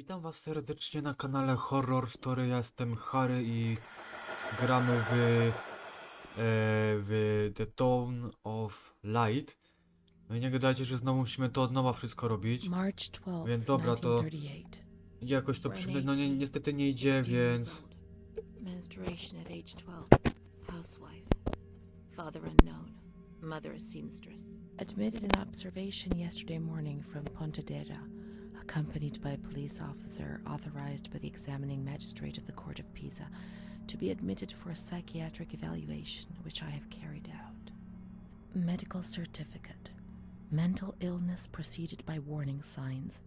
Witam was serdecznie na kanale Horror Story. Ja jestem Harry i gramy w, e, w The Dawn of Light. No i nie gadajcie, że znowu musimy to od nowa wszystko robić. March 12, Więc dobra, to 1938. I jakoś to przyjmę, no ni niestety nie idzie, 16 years więc... old. Menstruation at age 12. Housewife. Father unknown. Mother a seamstress. Admitted in observation yesterday morning from Pontedera, accompanied by a police officer authorized by the examining magistrate of the Court of Pisa to be admitted for a psychiatric evaluation, which I have carried out. Medical certificate. Mental illness preceded by warning signs.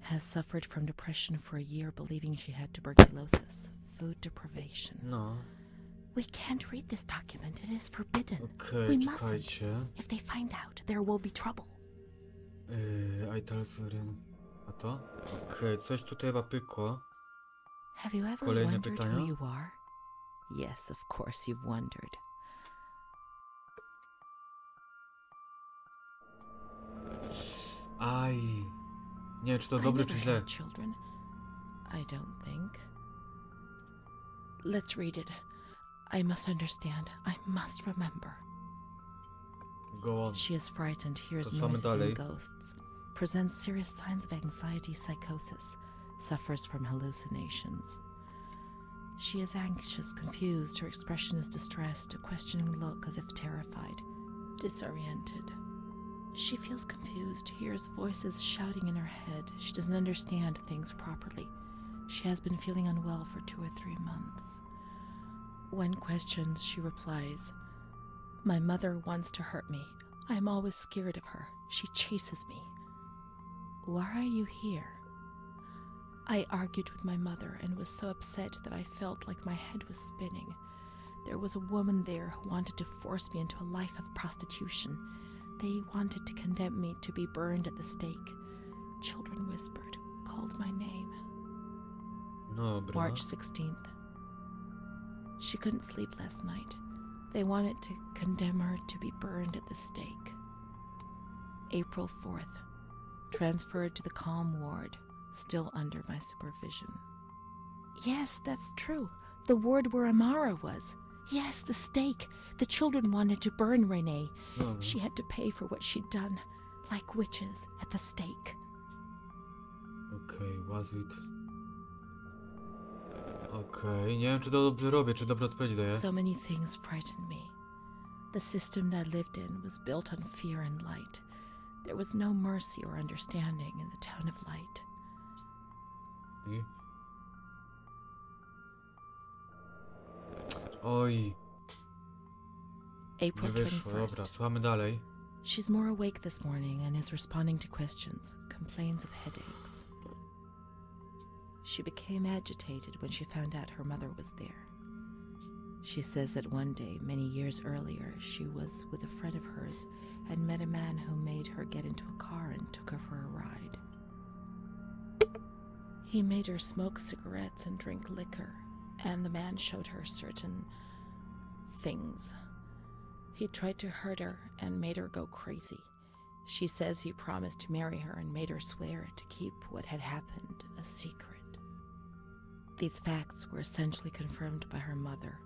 Has suffered from depression for a year, believing she had tuberculosis. Food deprivation. No, We can't read this document. It is forbidden. Oh, okej, We mustn't. czekajcie. If they find out, there will be trouble. Uh, yy, Italsurian... A to? Okej, coś tutaj chyba pykło. Have you ever Kolejne wondered pytania? who you are? Yes, of course you've wondered. Aj... Nie wiem, czy to I dobre, never czy źle. had children. I don't think. Let's read it. I must understand. I must remember. Go on. She is frightened, hears To noises dalej? and ghosts, presents serious signs of anxiety psychosis, suffers from hallucinations. She is anxious, confused, her expression is distressed, a questioning look as if terrified, disoriented. She feels confused, hears voices shouting in her head. She doesn't understand things properly. She has been feeling unwell for two or three months. When questioned, she replies, my mother wants to hurt me. I am always scared of her. She chases me. Why are you here? I argued with my mother and was so upset that I felt like my head was spinning. There was a woman there who wanted to force me into a life of prostitution. They wanted to condemn me to be burned at the stake. Children whispered, called my name. Dobra. March 16th. She couldn't sleep last night. They wanted to condemn her to be burned at the stake. April 4th. Transferred to the calm ward, still under my supervision. Yes, that's true. The ward where Amara was. Yes, the stake. The children wanted to burn Renee. Dobra. She had to pay for what she'd done, like witches at the stake. Okej, was it. Okej, nie wiem czy to dobrze robię, czy dobrze odpowiedź daję. So many things frightened me. The system that I lived in was built on fear and light. There was no mercy or understanding in the town of light. Oj, nie April wyszło, dobra, 21st. słuchamy dalej. She's more awake this morning and is responding to questions, complains of headaches. She became agitated when she found out her mother was there. She says that one day, many years earlier, she was with a friend of hers and met a man who made her get into a car and took her for a ride. He made her smoke cigarettes and drink liquor, and the man showed her certain things. He tried to hurt her and made her go crazy. She says he promised to marry her and made her swear to keep what had happened a secret. These facts were essentially confirmed by her mother.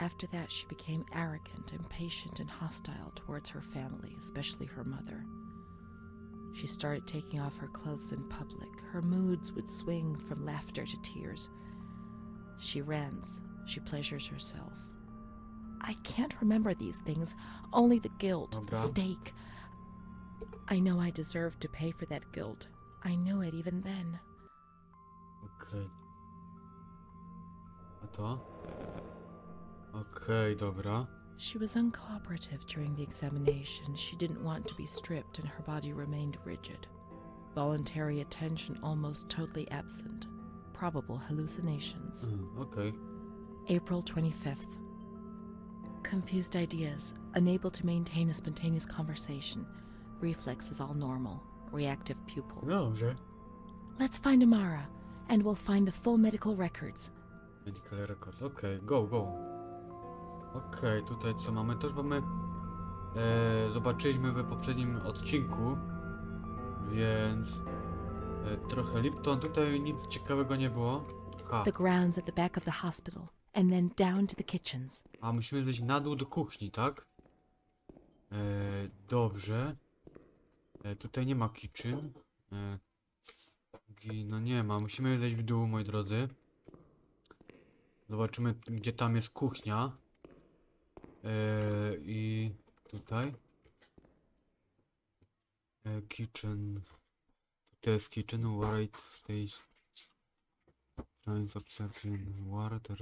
After that, she became arrogant, impatient, and hostile towards her family, especially her mother. She started taking off her clothes in public. Her moods would swing from laughter to tears. She rants, she pleasures herself. I can't remember these things, only the guilt, the stake. I know I deserved to pay for that guilt. I knew it even then. A to? Okej, dobra. She was uncooperative during the examination. She didn't want to be stripped, and her body remained rigid. Voluntary attention almost totally absent. Probable hallucinations. Mm, Okej. April 25th. Confused ideas, unable to maintain a spontaneous conversation. Reflexes all normal. Reactive pupils. Dobrze. Let's find Amara, and we'll find the full medical records. Medical records, okej, go, go. Okej, tutaj co mamy? To już mamy... E, zobaczyliśmy w poprzednim odcinku, więc... E, trochę Lipton, tutaj nic ciekawego nie było. Ha, The grounds at the back of the hospital, and then down to the kitchens. a musimy zejść na dół do kuchni, tak? E, dobrze. E, tutaj nie ma kitchen. E, no nie ma, musimy zejść w dół, moi drodzy. Zobaczymy, gdzie tam jest kuchnia. E, I tutaj. E, kitchen. Tutaj jest kitchen, right stage. Science observation, water.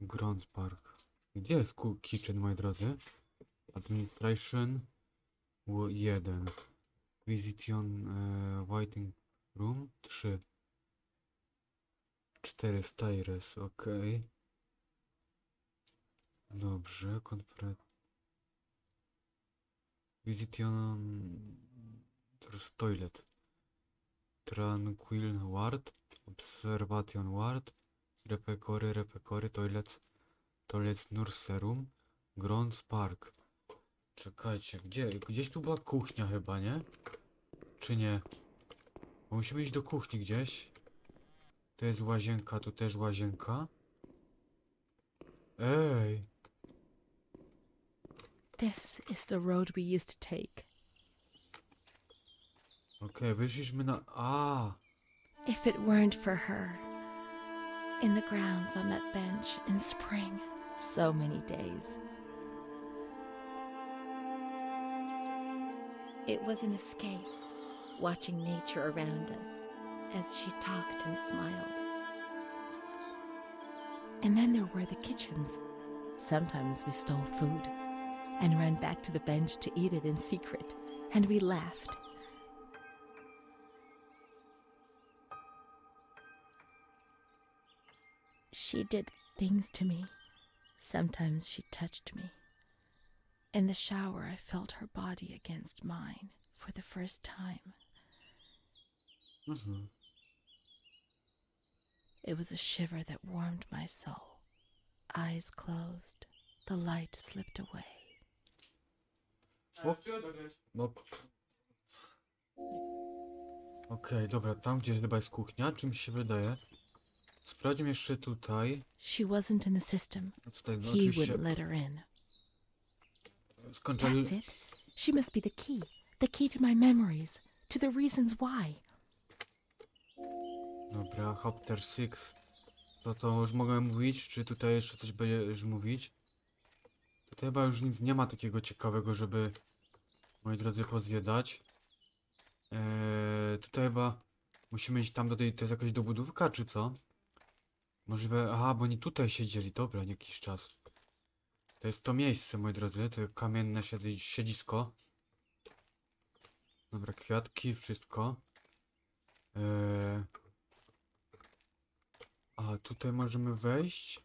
Grons Park. Gdzie jest kitchen, moi drodzy? Administration 1. Vision e, waiting room 3. 4 stairs, ok. Dobrze, konfret. Vision toilet. Tranquil ward. Observation ward. Repekory, repekory, toilet, toilet nurse room, Grons Park. Czekajcie, gdzie? Gdzieś tu była kuchnia chyba, nie? Czy nie? Bo musimy iść do kuchni gdzieś. To jest łazienka, tu też łazienka. Ej! This is the road we used to take. Okej, wyszliśmy na... Ah. If it weren't for her. In the grounds on that bench in spring, so many days. It was an escape, watching nature around us as she talked and smiled. And then there were the kitchens. Sometimes we stole food and ran back to the bench to eat it in secret, and we laughed. She did things to me. Sometimes she touched me. In the shower, I felt her body against mine for the first time. Mhm. It was a shiver that warmed my soul. Eyes closed, the light slipped away. O, no. Okej, dobra, tam gdzie chyba jest kuchnia, czym się wydaje. Sprawdźmy jeszcze tutaj. She wasn't in the system. No Tutaj, no, He oczywiście, wouldn't let her in. skończyli... That's it. She must be the key. The key to my memories, to the reasons why. Dobra, Hopter 6. To to już mogę mówić, czy tutaj jeszcze coś będziesz mówić? Tutaj chyba już nic nie ma takiego ciekawego, żeby moi drodzy pozwiedzać. Eee, tutaj chyba musimy iść tam do tej, to jest jakaś dobudówka, czy co? Możliwe, aha, bo oni tutaj siedzieli, dobra, jakiś czas. To jest to miejsce, moi drodzy, to kamienne siedzi- siedzisko. Dobra, kwiatki, wszystko. Eee, a tutaj możemy wejść.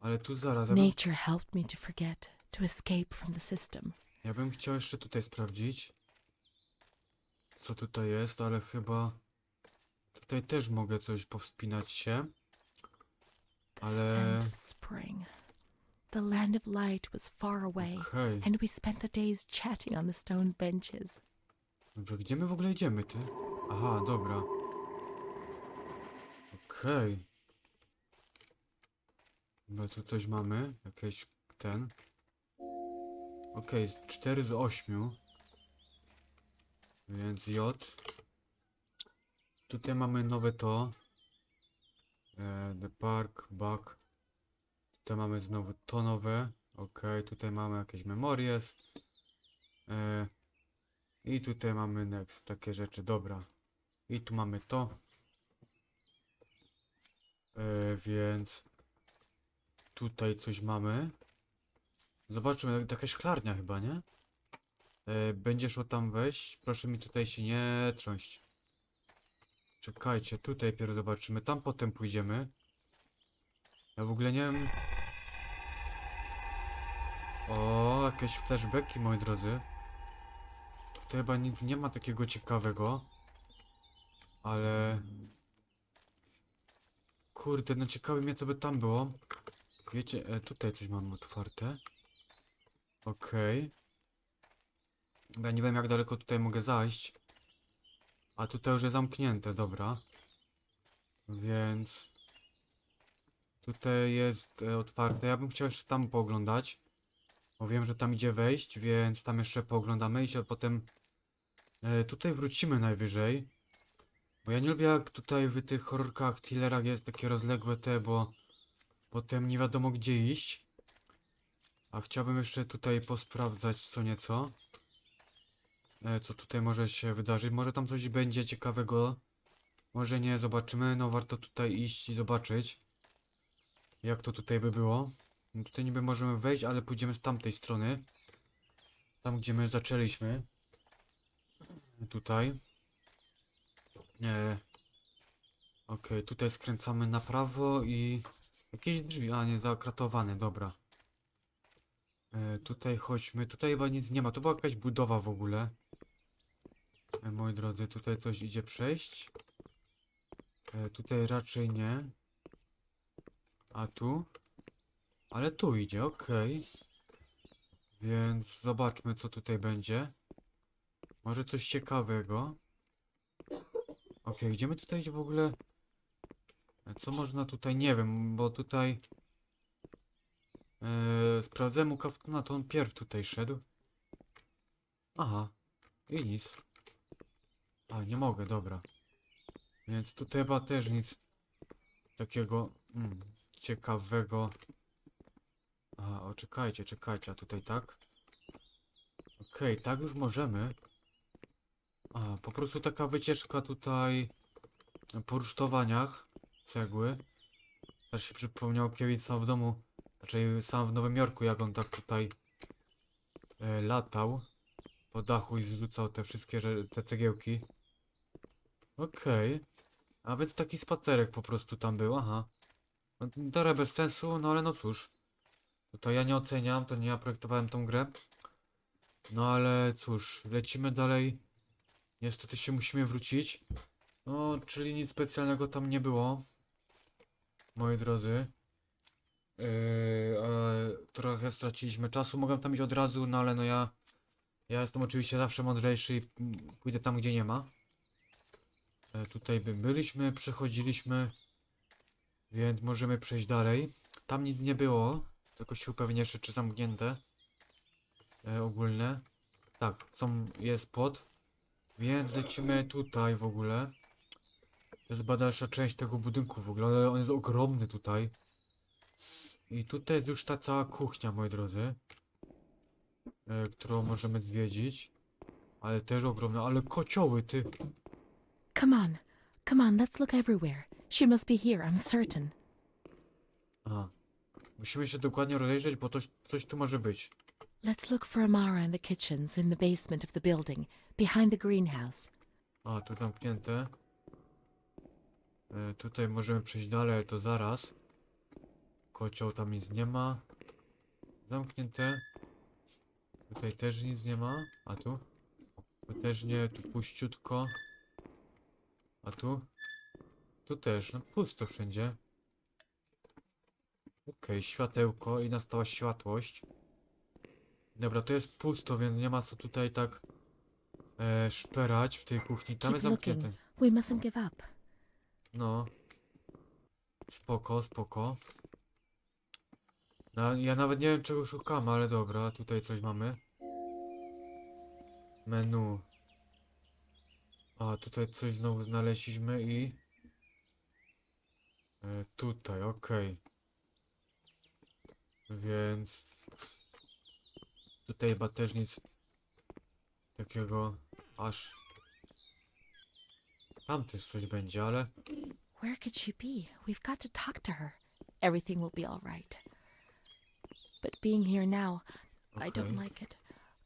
Ale tu zaraz. Nature helped me to forget, to escape from the system. Ja bym chciał jeszcze tutaj sprawdzić. Co tutaj jest, ale chyba. Tutaj też mogę coś powspinać się. Ale-. The land of light was far away, Okej. and we spent the days chatting on the stone benches. Gdzie my w ogóle idziemy, ty? Aha, dobra. Okej. Dobra, tu coś mamy. Jakieś ten. Okej, z 4 z 8. Więc J. Tutaj mamy nowe to. E, the Park, Back. Tutaj mamy znowu to nowe. Okej, tutaj mamy jakieś memories. E, i tutaj mamy next, takie rzeczy, dobra. I tu mamy to. E, więc tutaj coś mamy. Zobaczymy, taka szklarnia chyba, nie? E, będzie szło tam wejść. Proszę mi tutaj się nie trząść. Czekajcie, tutaj dopiero zobaczymy. Tam potem pójdziemy. Ja w ogóle nie wiem. O, jakieś flashbacki, moi drodzy. To chyba nic nie ma takiego ciekawego. Ale... Kurde, no ciekawi mnie co by tam było. Wiecie, e, tutaj coś mam otwarte. Okej. Bo Ja nie wiem jak daleko tutaj mogę zajść. A tutaj już jest zamknięte, dobra. Więc... Tutaj jest e, otwarte. Ja bym chciał jeszcze tam pooglądać. Bo wiem, że tam idzie wejść, więc tam jeszcze pooglądamy i się potem... E, tutaj wrócimy najwyżej. Bo ja nie lubię jak tutaj w tych horrorkach, thrillerach jest takie rozległe te, bo... Potem nie wiadomo gdzie iść. A chciałbym jeszcze tutaj posprawdzać co nieco. E, co tutaj może się wydarzyć. Może tam coś będzie ciekawego. Może nie, zobaczymy. No warto tutaj iść i zobaczyć. Jak to tutaj by było. No, tutaj niby możemy wejść, ale pójdziemy z tamtej strony. Tam gdzie my zaczęliśmy. Tutaj. E, Okej, tutaj skręcamy na prawo i... Jakieś drzwi, a nie, zakratowane, dobra. E, tutaj chodźmy, tutaj chyba nic nie ma, to była jakaś budowa w ogóle. E, moi drodzy, tutaj coś idzie przejść. E, tutaj raczej nie. A tu? Ale tu idzie, okej. Więc zobaczmy, co tutaj będzie. Może coś ciekawego. Okej, gdzie my tutaj w ogóle? Co można tutaj? Nie wiem, bo tutaj... Eee, sprawdzałem u Kaftona, to on pierw tutaj szedł. Aha. I nic. A, nie mogę, dobra. Więc tutaj chyba też nic takiego mm, ciekawego. A, o, czekajcie, a tutaj tak? Okej, tak już możemy. A, po prostu taka wycieczka tutaj po rusztowaniach cegły. Też się przypomniał sam w domu, raczej sam w Nowym Jorku, jak on tak tutaj e, latał po dachu i zrzucał te wszystkie te cegiełki. Okej. A więc taki spacerek po prostu tam był, aha. No, bez sensu, no ale no cóż. To ja nie oceniam, to nie ja projektowałem tą grę. No ale cóż, lecimy dalej. Niestety się musimy wrócić. No, czyli nic specjalnego tam nie było. Moi drodzy. Yy, trochę straciliśmy czasu. Mogłem tam iść od razu, no ale no ja. Ja jestem oczywiście zawsze mądrzejszy i pójdę tam, gdzie nie ma. E, tutaj by byliśmy, przechodziliśmy. Więc możemy przejść dalej. Tam nic nie było. Tylko się upewnię czy zamknięte. E, ogólne. Tak, są, jest płot. Więc lecimy tutaj w ogóle. To jest badalsza część tego budynku w ogóle, ale on jest ogromny tutaj. I tutaj jest już ta cała kuchnia, moi drodzy. E, którą możemy zwiedzić. Ale też ogromna, ale kocioły, ty. Come on, come on, let's look everywhere. She must be here, I'm certain. Aha. Musimy się dokładnie rozejrzeć, bo coś, coś tu może być. Let's look for Amara in the kitchens in the basement of the building, behind the greenhouse. A, tu zamknięte. E, tutaj możemy przejść dalej, ale to zaraz. Kocioł tam nic nie ma. Zamknięte. Tutaj też nic nie ma. A tu? Tu też nie, tu puściutko. A tu? Tu też, no pusto wszędzie. Okej, światełko i nastała światłość. Dobra, to jest pusto, więc nie ma co tutaj tak e, szperać w tej kuchni. Tam jest zamknięte. We mustn't give up. No. Spoko, spoko. No, ja nawet nie wiem czego szukamy, ale dobra, tutaj coś mamy. Menu. A, tutaj coś znowu znaleźliśmy i... E, tutaj, okej. Więc... Tutaj chyba też nic takiego aż... Tam też coś będzie, ale... Where could she be? We've got to talk to her. Everything will be all right. But being here now, I don't like it.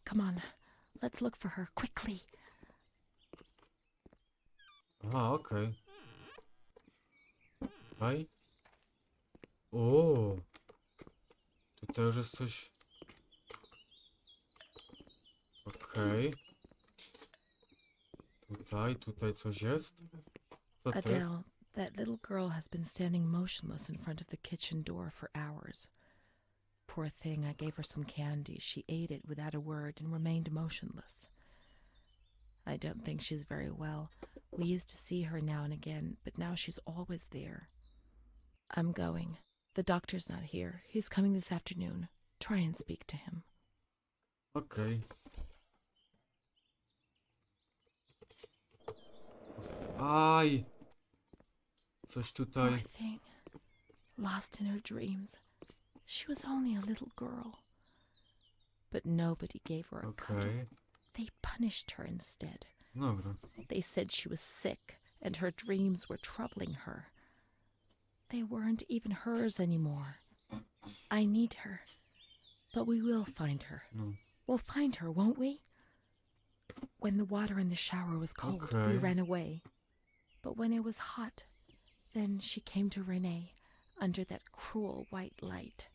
Come on, let's look for her quickly. Aha, okay. Tutaj? O! Oh. Tutaj już jest coś... Okej. Tutaj, tutaj coś jest? Co to jest? That little girl has been standing motionless in front of the kitchen door for hours. Poor thing, I gave her some candy. She ate it without a word and remained motionless. I don't think she's very well. We used to see her now and again, but now she's always there. I'm going. The doctor's not here. He's coming this afternoon. Try and speak to him. Okej. Aj! Coś Poor thing. Lost in her dreams. She was only a little girl. But nobody gave her a cuddle. They punished her instead. Dobra. They said she was sick and her dreams were troubling her. They weren't even hers anymore. I need her. But we will find her. No. We'll find her, won't we? When the water in the shower was cold, we ran away. But when it was hot, then she came to Renee under that cruel white light.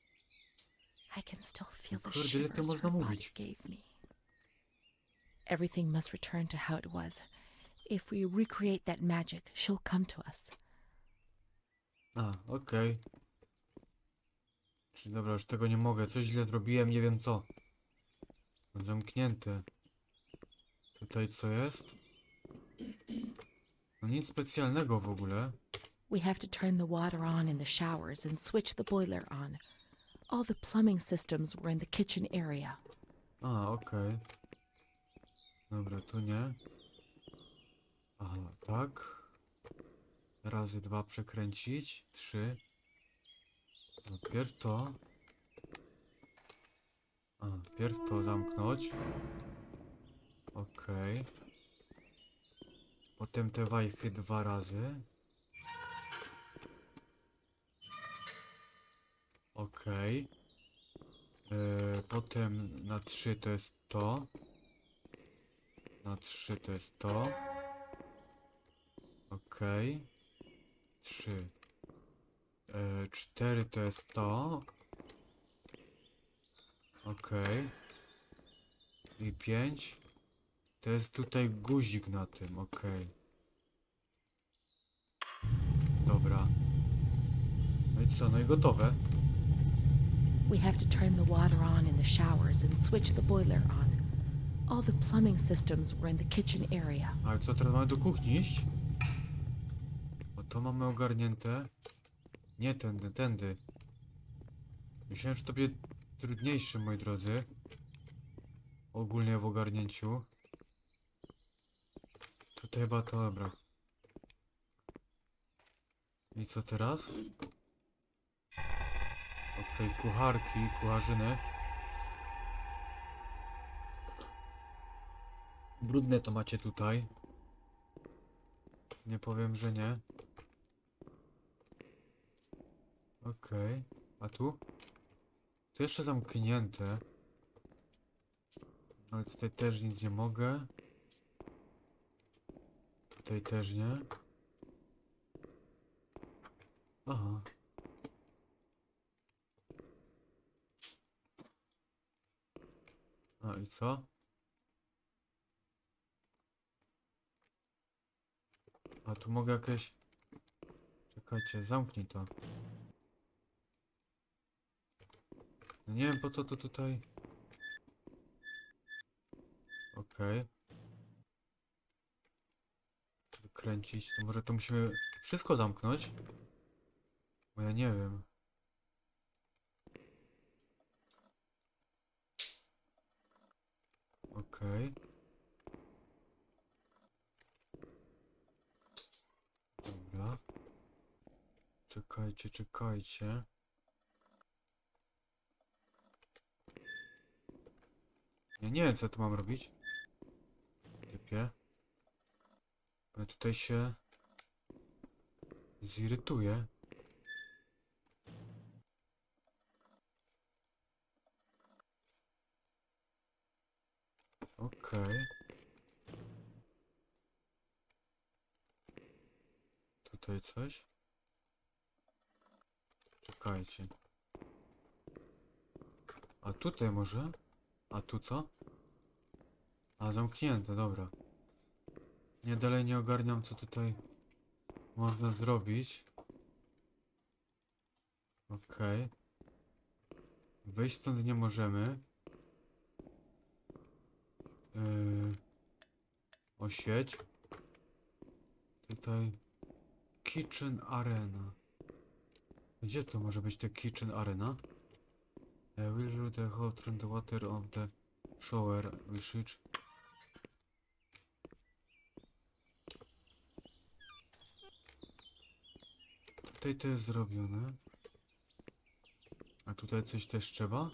I can still feel the Kurde, ile to shivers można her body mówić? gave me. Everything must return to how it was. If we recreate that magic, she'll come to us. A, okej. Czy dobra, już tego nie mogę. Coś źle zrobiłem, nie wiem co. Zamknięte. Tutaj co jest? No nic specjalnego w ogóle. We have to turn the water on in the showers and switch the boiler on. All the plumbing systems were in the kitchen area. A, okej. Dobra, tu nie. Aha, tak. Razy dwa przekręcić. Trzy. Najpierw to. A, pierw to zamknąć. Okej. Potem te wajchy dwa razy. Okej. E, potem na 3 to jest to. Na 3 to jest to. Okej. 3. E, 4 to jest to. Okej. I 5. To jest tutaj guzik na tym, okej. Dobra. No i co, no i gotowe. We have to turn the water on in the showers and switch the boiler on. All the plumbing systems were in the kitchen area. Ale co, teraz mamy do kuchni iść? Bo to mamy ogarnięte. Nie tędy, tędy. Myślałem, że to będzie trudniejsze, moi drodzy. Ogólnie w ogarnięciu. Tutaj chyba to dobra. I co teraz? Okej, kucharki, kucharzyny. Brudne to macie tutaj. Nie powiem, że nie. Okej. A tu? Tu jeszcze zamknięte. Ale tutaj też nic nie mogę. Tutaj też nie. Aha. A i co? A tu mogę jakieś... Czekajcie, zamknij to. No nie wiem po co to tutaj... Okej. Wykręcić, to może to musimy wszystko zamknąć? Bo ja nie wiem. Okej. Dobra. Czekajcie, czekajcie. Ja nie wiem, co tu mam robić. Typie. Bo ja tutaj się zirytuję. Okej. Tutaj coś? Czekajcie. A tutaj może? A tu co? A zamknięte, dobra. Nie dalej nie ogarniam co tutaj można zrobić. Okej. Wyjść stąd nie możemy. Yy, oświeć. Tutaj Kitchen Arena. Gdzie to może być te Kitchen Arena? Uh, will you the hot from the water of the shower wishage? Tutaj to jest zrobione. A tutaj coś też trzeba?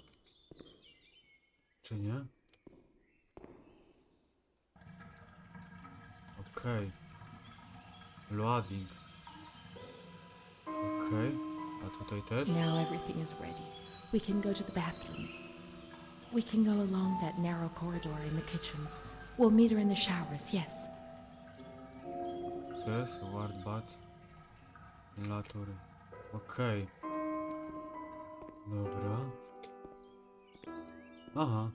Czy nie? Okej. Loading. Okej. A tutaj też? Now everything is ready. We can go to the bathrooms. We can go along that narrow corridor in the kitchens. We'll meet her in the showers, yes. Też, ward bat. Latury. Okej. Dobra. Aha.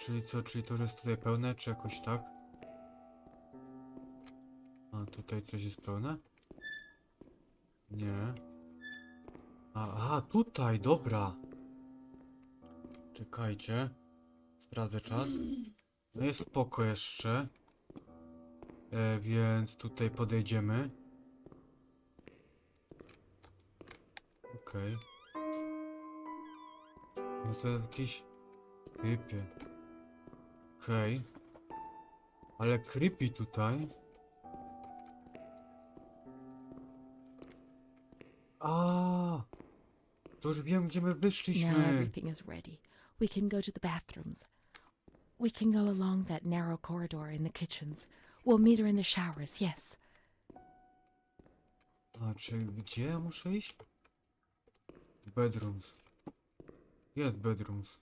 Czyli co, czyli to, że jest tutaj pełne, czy jakoś tak? A tutaj coś jest pełne? Nie. Aha, tutaj, dobra. Czekajcie. Sprawdzę czas. No jest spoko jeszcze. E, więc tutaj podejdziemy. Okej. No to jest jakiś typie. Okej. Ale creepy tutaj. A, To już wiem, gdzie my Now wyszliśmy. everything is ready. We can go to the bathrooms. We can go along that narrow corridor in the kitchens. We'll meet her in the showers, yes. A, czy gdzie ja muszę iść? Bedrooms. Jest bedrooms.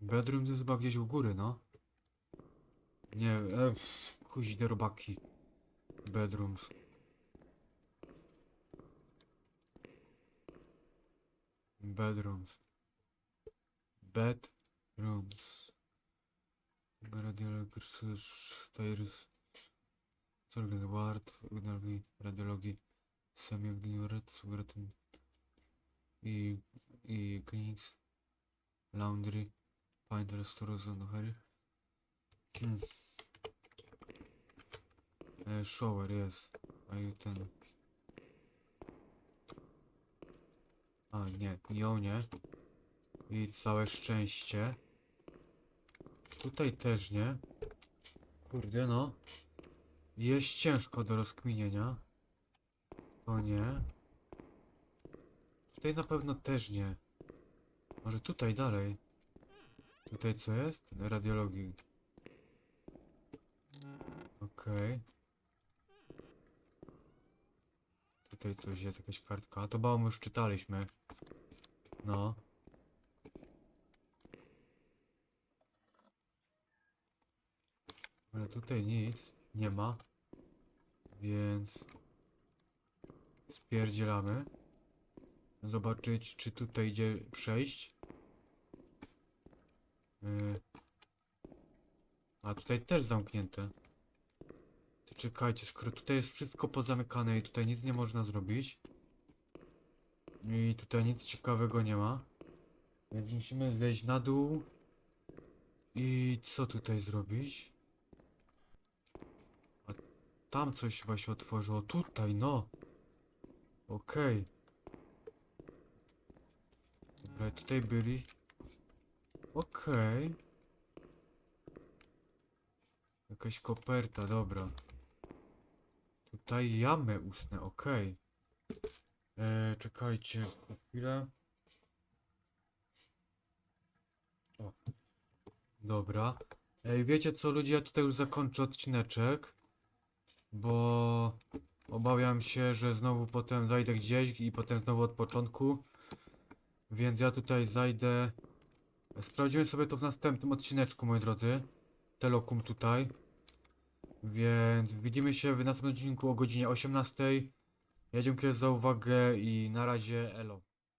Bedrooms jest chyba gdzieś u góry, no. Nie, e, kuźne robaki. Bedrooms. Bedrooms. Bedrooms. Radiolog stairs. Sorgen Ward, Ugnalgi, Radiologii, Semiogniuret, Sugraten i, i Clinics, Laundry, Painter, Storozon, Harry. Hmm. E, shower jest, a i ten. A nie, o nie. I całe szczęście. Tutaj też nie. Kurde no. Jest ciężko do rozkminienia. To nie. Tutaj na pewno też nie. Może tutaj dalej. Tutaj co jest? Radiologii. Okej. Tutaj coś jest, jakaś kartka. A to mało już czytaliśmy. No. Ale tutaj nic nie ma. Więc spierdzielamy. Zobaczyć, czy tutaj idzie przejść. Yy. A tutaj też zamknięte. To czekajcie, skoro tutaj jest wszystko pozamykane i tutaj nic nie można zrobić. I tutaj nic ciekawego nie ma. Więc musimy zejść na dół. I co tutaj zrobić? Tam coś chyba się otworzyło. Tutaj, no. Okej. Dobra, tutaj byli. Okej. Jakaś koperta, dobra. Tutaj jamy ustne, okej. Eee, czekajcie chwilę. O. Dobra. Ej, wiecie co ludzie, ja tutaj już zakończę odcineczek. Bo obawiam się, że znowu potem zajdę gdzieś i potem znowu od początku. Więc ja tutaj zajdę. Sprawdzimy sobie to w następnym odcineczku, moi drodzy. Telokum tutaj. Więc widzimy się w następnym odcinku o godzinie 18. Ja dziękuję za uwagę i na razie elo.